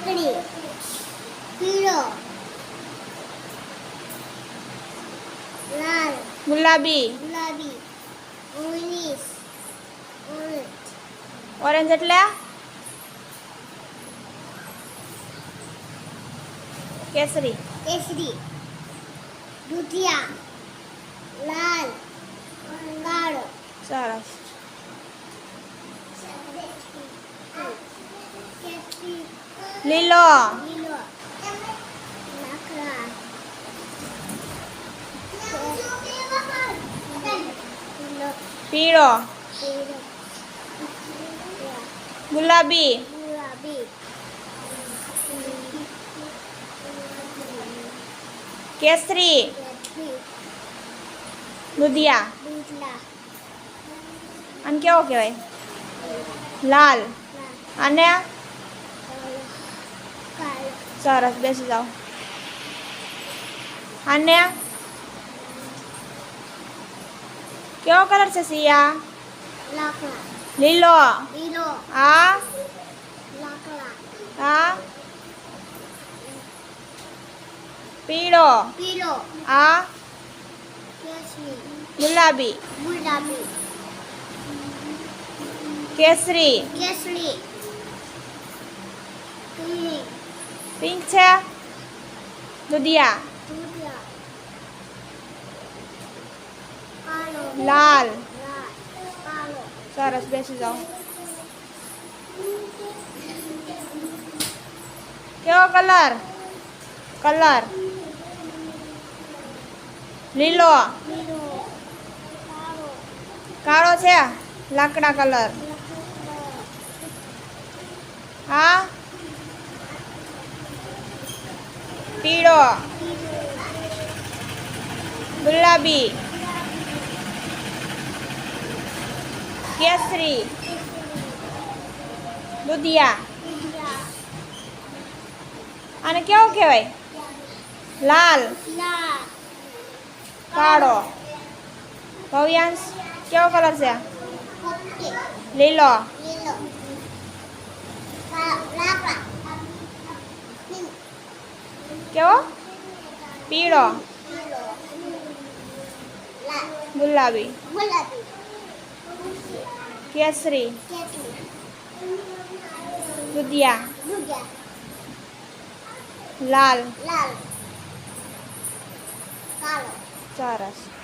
લાકડી પીળો લાલ ગુલાબી ગુલાબી ઓરેન્જ ઓરેન્જ ઓરેન્જ એટલે કેસરી કેસરી દૂધિયા લાલ કાળો સરસ લીલો. પીળો. ગુલાબી. કેસરી. દુધિયા. અને કેવો કહેવાય? લાલ. અને સરસ બેસી જાઓ. અને કેવો કલર છે સિયા લીલો. હા? હા? પીળો. પીળો. આ કેસરી. ગુલાબી. ગુલાબી. કેસરી. કેસરી. પિંક પિંક છે દુધિયા દૂધલા કાળો લાલ લાલ કાળો સરસ બેસી જાઓ કેવો કલર કલર લીલો લીલો કાળો કાળો છે લાકડા કલર હા પીળો. ગુલાબી. કેસરી. દુધિયા. અને કેવો કહેવાય? લાલ. કાળો. ભવ્યાંશ કેવો કલર છે? લીલો. કેવો? પીળો. ગુલાબી. કેસરી. દુધિયા. લાલ. ચોરસ સરસ.